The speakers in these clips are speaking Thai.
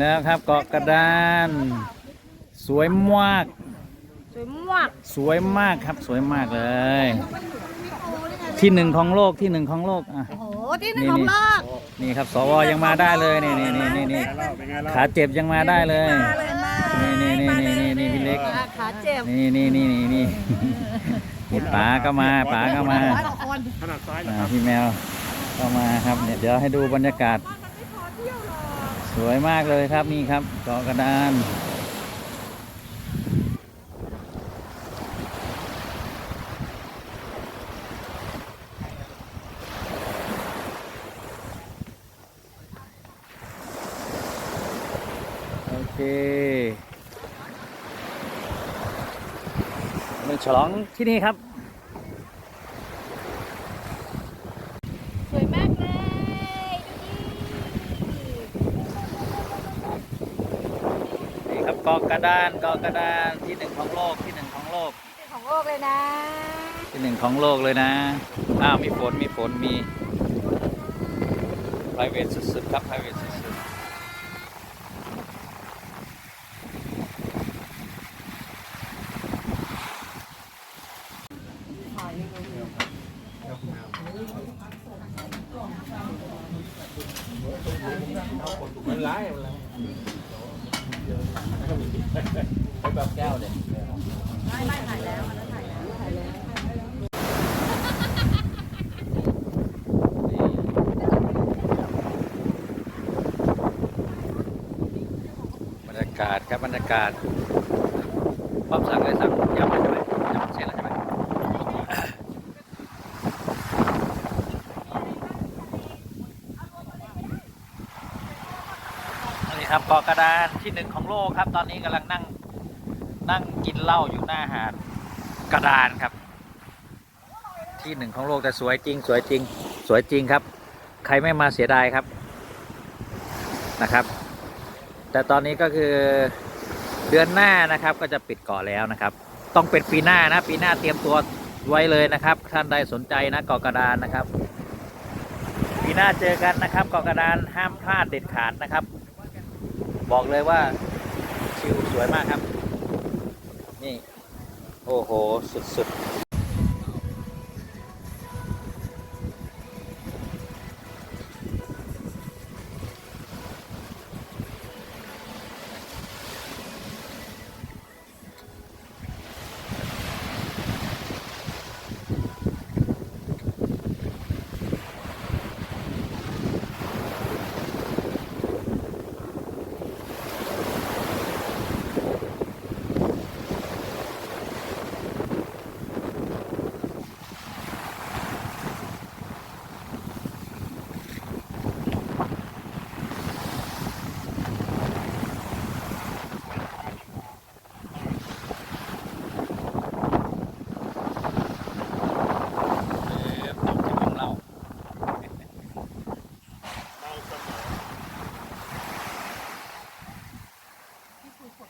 แล้วครับเกาะกระดาน สวยมาก สวยมาก สวยมากครับสวยมากเลย ที่หนึ่งของโลกที่หนึ่งของโลกอะ โอ้โหที่หนึ่งของโลกนี่ครับสวยังมาได้เลยนี่นี่นี่นี่นี่ขาเจ็บยังมาได้เลยมาเลยมานี่นี่นี่นี่นี่นี่พี่เล็กขาเจ็บนี่นี่นี่นี่นี่นี่ป๋าก็มาป๋าก็มาร้อยกว่าคนขนาดซ้ายเหรออ่าครับพี่แมวก็มาครับเนี่ยเดี๋ยวให้ดูบรรยากาศ สวยมากเลยครับนี่ครับเกาะกระดานโอเคมาฉลองที่นี่ครับ สวยมากเลย นี่ครับเกาะกระดานเกาะกระดานที่หนึ่งของโลกที่หนึ่งของโลกที่หนึ่งของโลกเลยนะ ที่หนึ่งของโลกเลยนะอ้าวมีฝนมีฝนมี private สุดๆครับ private สุดๆ แบบแก้วเลยไม่ไม่ถ่ายแล้วนนั้ถ่ายแล้วถ่ายแล้วบรรยากาศครับบรรยากาศความสั่งเลยสั่งยำมาใช่ไหมยำเสร็จแล้วใช่ไหมนี่ ครับเกาะกระดานที่หนึ่งของโลกครับ ตอนนี้กำลังนั่งนั่งกินเหล้าอยู่หน้าหาดกระดานครับ ที่หนึ่งของโลกแต่สวยจริง สวยจริง สวยจริงครับ ใครไม่มาเสียดายครับนะครับ แต่ตอนนี้ก็คือเดือนหน้านะครับก็จะปิดเกาะแล้วนะครับ ต้องเป็นปีหน้านะปีหน้าเตรียมตัวไว้เลยนะครับ ท่านใดสนใจนะเกาะกระดานนะครับ ปีหน้าเจอกันนะครับเกาะกระดานห้ามพลาดเด็ดขาดนะครับ บอกเลยว่าชิวสวยมากครับ นี่ โอ้โห สุดๆ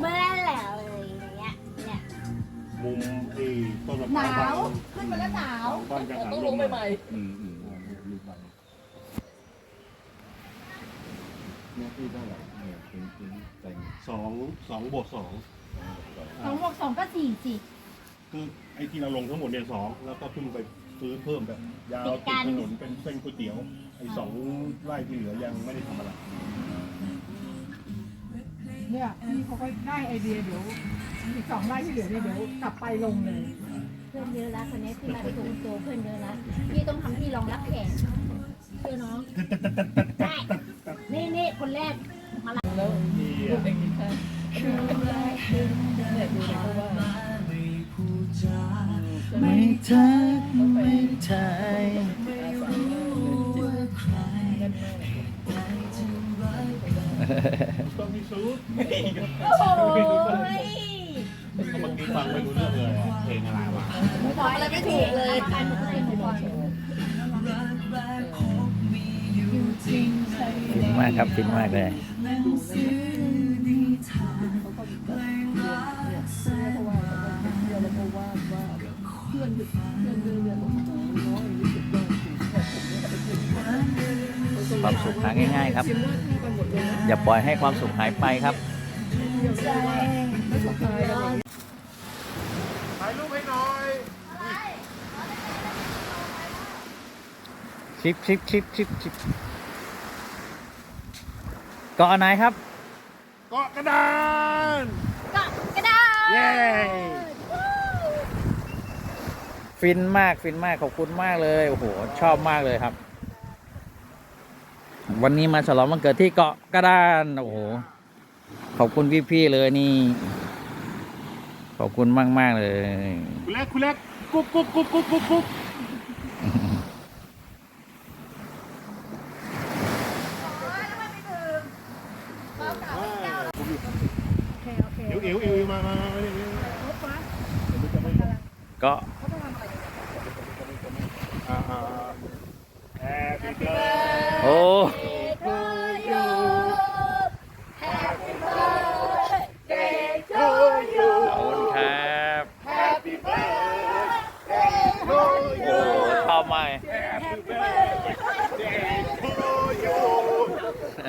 เมื่อแหละเลยอย่างเงี้ยเนี่ย มุมที่ต้นมะ ห พร้า นาว วขึ้นมาแล้วหนาว บ้านกังหันลมใหม่อืมอืมมีใบเนี่ยที่ได้หลายเนี่ยเป็นเป็นแต่งสองสองบวกสองสองบวกสองก็สี่สิคือไอ้ที่เราลงทั้งหมดเนี่ยสองแล้วก็เพิ่งไปซื้อเพิ่มแบบยาวติดถนนเป็นเส้นก๋วยเตี๋ยวไอ้สองไร่ที่เหลือยังไม่ได้ทำอะไรเนี่ยพี่เขาก็ได้ไอเดียเดี๋ยวอีกสองไร่ที่เหลือเนี่ยเดี๋ยวกลับไปลงเลยเพื่อนเยอะแล้วคนนี้ที่มาตูโตเพื่อนเยอะแล้วพี่ต้องทำที่รองรับแขกเชื่อน้องได้นี่นี่คนแรกมาละแล้วที่ดูเองดีค่ะเนี่ยดูเลยเพราะว่าไม่ทักไม่ทายต้องมีซูดโอ้ย เมื่อกี้ฟังไม่รู้เรื่องเลยอะเพลงอะไรวะตอบอะไรไม่ถูกเลยการเล่นของบอลฟินมากครับฟินมากเลยเพราะว่าเดี๋ยวเราก็ว่าว่าเพื่อนเพื่อนเดินเนี่ยบอกน้อยรู้สึกว่าความสุขหาง่าย ๆ ครับคิดว่าที่กันหมดเลยนะอย่าปล่อยให้ความสุขหายไปครับ ถ่ายรูปให้หน่อยชิปชิปชิปชิปชิปเกาะไหนครับ เกาะกระดานก็กระดาษเย้ฟินมากฟินมากขอบคุณมากเลยโอ้โหชอบมากเลยครับ วันนี้มาฉลองวันเกิดที่เกาะกระดานโอ้โห ขอบคุณพี่ ๆ เลยนี่ ขอบคุณมากๆเลยคุณเล็กคุณเล็กกุ๊บกุ๊บกุ๊บกุ๊บกุ๊บกุ๊บโอเคโอเค เอวเอวเอวมามามามาเนี่ย รถฟ้า ก็ เขาต้องทำอะไร อ่าอ่าแฮปปี้เบิร์ด โอ้ to you Happy birthday to you ขอบคุณครับ Happy birthday to โอ้ชอบมาก Happy birthday to you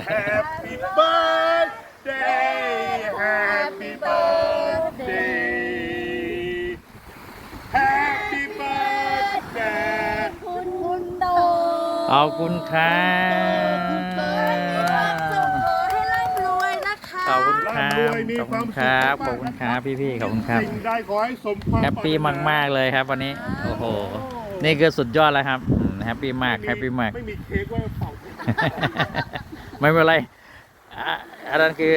Happy birthday Happy birthday Happy birthday คุณคุณโต ข อบคุณครับให้ร่ำรวยนะคะขอบคุณครับร่ำรวยมีขอบคคุวามณสุขครับมากๆขอบคุณครับ พี่ๆ ขอบคุณครับ สิ่งใดขอให้สมความแฮปปี้มาก ๆ เลยครับวันนี้ โอ้โห นี่คือสุดยอดแล้วครับอืมแฮปปี้มาก แฮปปี้มาก ไม่มีเค้กไว่าเป่าไม่เป็นไรอะอันนั้นคือ